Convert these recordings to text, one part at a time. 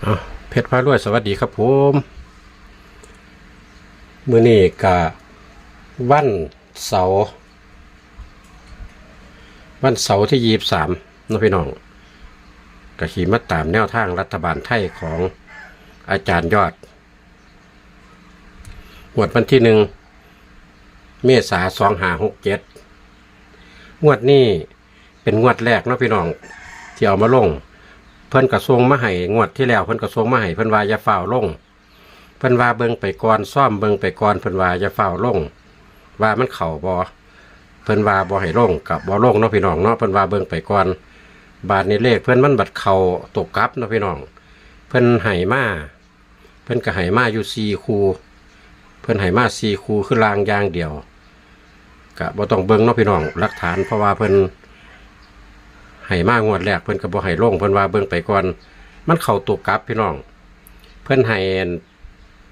เอาเพชรพารวยสวัสดีครับผมมือนี้กะวันเสาร์วันเสาร์ที่ยี่สามน้องพี่น้องกะขี่มาตามแนวทางรัฐบาลไทยของอาจารย์ยอดงวดวันที่หนึ่งเมษาสองหาหกเจ็ดงวดนี้เป็นงวดแรกนะพี่น้อง ที่เอามาลง พิ่นกระทรวงมาให้งวดที่แล้วเพิ่นกระทรวงมาให้เพิ่นว่าอย่าฝ้าวลงเพิ่นว่าเบิ่งไปก่อนซ่อมเบิ่งไปก่อนเพิ่นว่าอย่าฝ้าวลง ว่ามันเข่าบ่เพิ่นว่าบ่ให้ลงกับบ่ลงเนาะพี่น้องเนาะเพิ่นว่าเบิ่งไปก่อน บาทนี้เลขเพิ่นมันบัดเข่าตกกลับเนาะพี่น้อง เพิ่นให้มาเพิ่นก็ให้มาอยู่4คูเพิ่นให้มา4คูคือรางยางเดียวก็บ่ต้องเบิ่งเนาะพี่น้องหลักฐานเพราะว่าเพิ่น ให้มางวดแรกเพิ่นก็บ่ให้ลงเพิ่นว่าเบิ่งไปก่อน มันเข้าตัวกลับพี่น้อง เพิ่นให้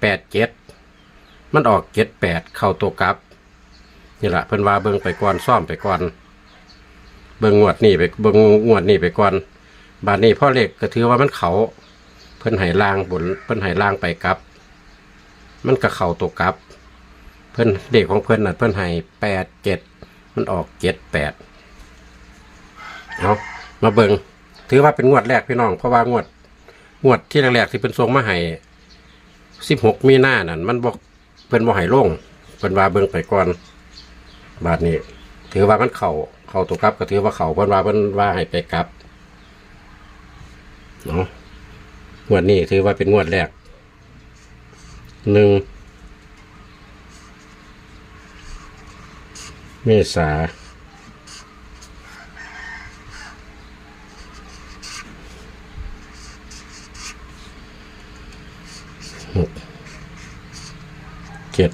แปดเจ็ดมันออกเจ็ดแปดเข้าตัวกลับนี่แหละเพิ่นว่าเบิ่งไปก่อนซ่อมไปก่อน เบิ่งงวดนี้ไปเบิ่งงวดนี้ไปก่อนบาดนี้พ่อเลขก็ถือว่ามันเขาเพิ่นให้ล่างบนเพิ่นให้ล่างไปกลับ มันก็เข้าตัวกลับ เพิ่นเด็กของเพิ่นน่ะเพิ่นให้แปดเจ็ดมันออกเจ็ดแปดเอาะ มาเบิงถือว่าเป็นงวดแรกพี่น้อง เพราะว่างวด งวดที่แรกๆที่เป็นทรงมาให้สิบหกมีหน้านั่นมันบอกเพิ่นบ่ให้ลงเพิ่นว่าเบิงไปก่อน บาทนี้ ถือว่ามันเข่าเข่าตัวกลับก็ถือว่าเข่าเพิ่นว่าเพิ่นว่าให้ไปกลับเนาะงวดนี้ถือว่าเป็นงวดแรกหนึ่งเมษา หกเจ็ด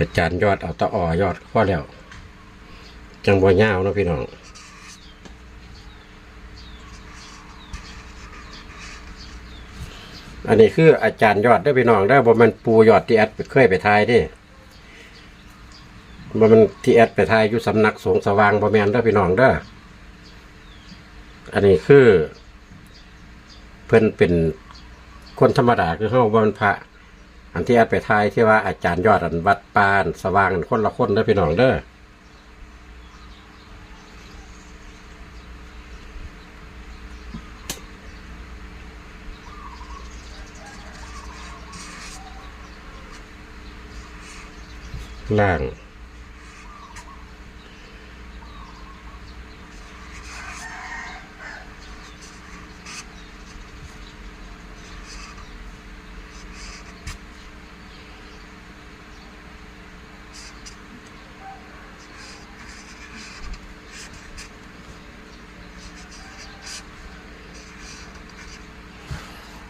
อาจารย์ยอดเอาตะอ่อยอดข้อแล้ว จังบ่ยาวนะพี่น้องอันนี้คืออาจารย์ยอดได้พี่น้องได้บ่มันปูยอดที่แอดเคยไปทายดิบ่มันที่แอดไปทายอยู่สำนักสงฆ์สว่างบ่แมนเด้พี่น้องเด้อันนี้คือ เพิ่นเป็นคนธรรมดาคือเฮาบ่มันพระ อันที่แอดไปทายที่ว่าอาจารย์ยอดอันวัดปานสว่างอันคนละคนเด้อพี่น้องเด้อล่าง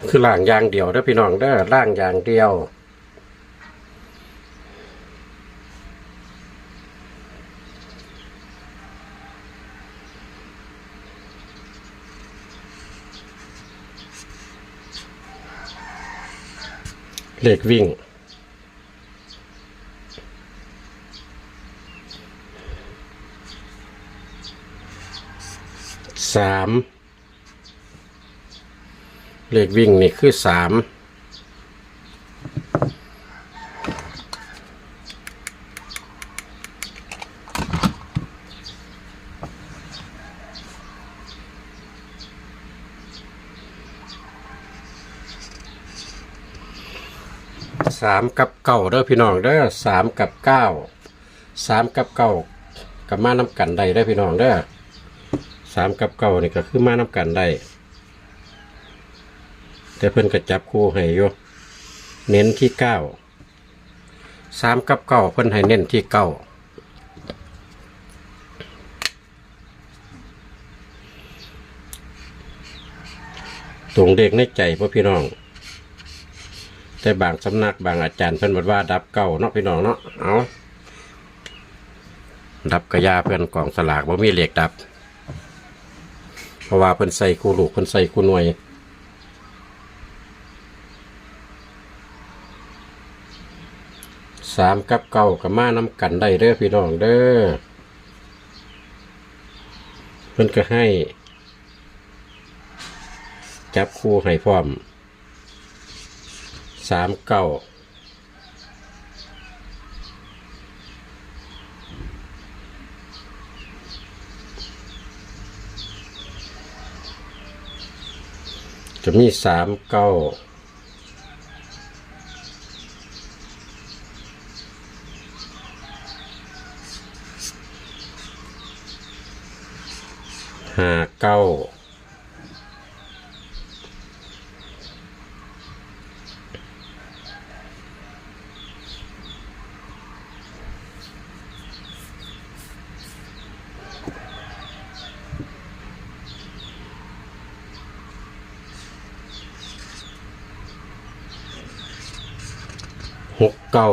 คือล่างยางเดียวเด้อพี่น้องเด้อล่างยางเดียว เหลขวิ่งสาม เลขวิ่งนี่คือสามสามกับเก้าเด้อพี่น้องเด้อสามกับเก้าสามกับเก้ากับมาน้ำกันได้เด้อพี่น้องเด้อสามกับเก้านี่ก็คือมาน้ำกันได้ แต่เพิ่นก็จับคู่ให้อยู่เน้นที่เก้าสามกับเก้าเพิ่นให้เน้นที่เก้าตรงเด็กในใจพ่อพี่น้อง แต่บางสำนักบางอาจารย์เพิ่นบอกว่าดับเก้าเนาะพี่น้องเนาะเอาดับกระยาเพื่อนกองสลากบ่มีเหล็กดับ เพราะว่าเพิ่นใส่คู่ลูกเพิ่นใส่คู่หน่วย สามกับเก้ากับมานำกันได้เด้อพี่น้องเด้อเพิ่นก็ให้ จับคู่ให้พร้อมสามเก้าจะมีสามเก้า ห้าเก้าหกเก้า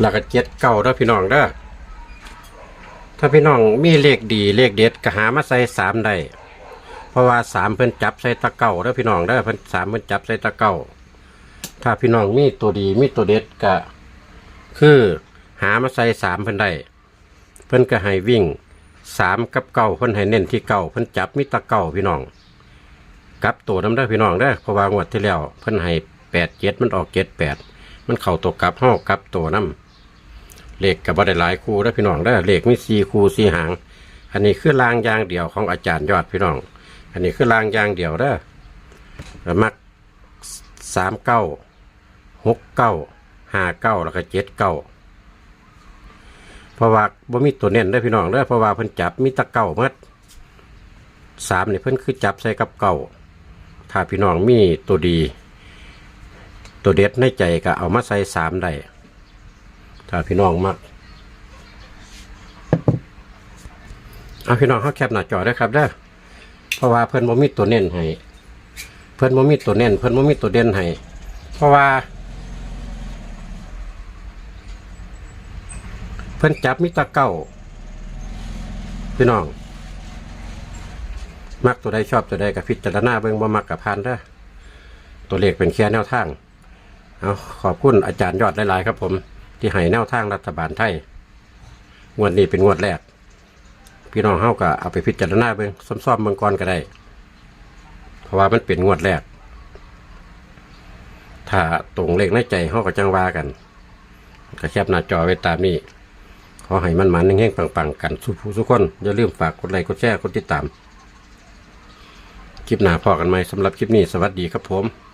แล้วก็เจ็ดเก้าเด้อพี่น้องเด้อถ้าพี่น้องมีเลขดีเลขเด็ดก็หามาใส่สามได้เพราะว่าสามเพิ่นจับใส่ตะเก้าเด้อพี่น้องเด้อเพิ่นสามเพิ่นจับใส่ตะเก้าถ้าพี่น้องมีตัวดีมีตัวเด็ดก็คือหามาใส่สามเพิ่นได้เพิ่นก็ให้วิ่งสามกับเก้าเพิ่นให้เน้นที่เก้าเพิ่นจับมีตะเก้าพี่น้องกับตัวน้ำได้พี่น้องเด้เพราะว่างวดที่แล้วเพิ่นให้แปดเจ็ดมันออกเจ็ดแปดมันเข้าตัวกับห้ากับตัวน้ำ เลขกับบ่ได้หลายคู่ได้อพี่น้องเด้อเลขมีสี่คู่สี่หาง อันนี้คือรางยางเดียวของอาจารย์ยอดพี่น้อง อันนี้คือรางยางเดียวเด้อแล้วมักสามเก้าหกเก้าห้าเก้าแล้วก็เจ็ดเก้าเพราะว่าบ่มีตัวเน้นได้อพี่น้องเด้อเพราะว่าเพิ่นจับมีตะเก้าเมื่อสามนี่เพิ่นคือจับใส่กับเก้าถ้าพี่น้องมีตัวดี ตัวเด็ดในใจก็เอามาใส่สามได้ ถ้าพี่น้องมักเอาพี่น้องเขาแคปหน้าจอได้ครับเด้อเพราะว่าเพิ่นบ่มีตัวเน้นให้เพิ่นบ่มีตัวเน้นเพิ่นบ่มีตัวเด่นให้เพราะว่า เพิ่นจับมิตรเก้าพี่น้อง มักตัวใดชอบตัวใดกับพิจารณาเบิ่งบ่มักกับพานเด้อตัวเลขเป็นแค่แนวทางเอาขอบคุณอาจารย์ยอดหลายๆครับผม ที่ให้แนวทางรัฐบาลไทยงวดนี้เป็นงวดแรก พี่น้องเฮาก็เอาไปพิจารณาเบิ่งซ่อมๆเบิ่งก่อนก็ได้ เพราะว่ามันเป็นงวดแรก ถ้าตรงเลขในใจเฮาก็จังว่ากันก็แคบหน้าจอไว้ตามนี้ขอให้มันมันแห้งๆปังๆ กันสุผู้ทุกคน อย่าลืมฝากกดไลค์กดแชร์กดติดตาม คลิปหน้าพอกันไหมสำหรับคลิปนี้ สวัสดีครับผม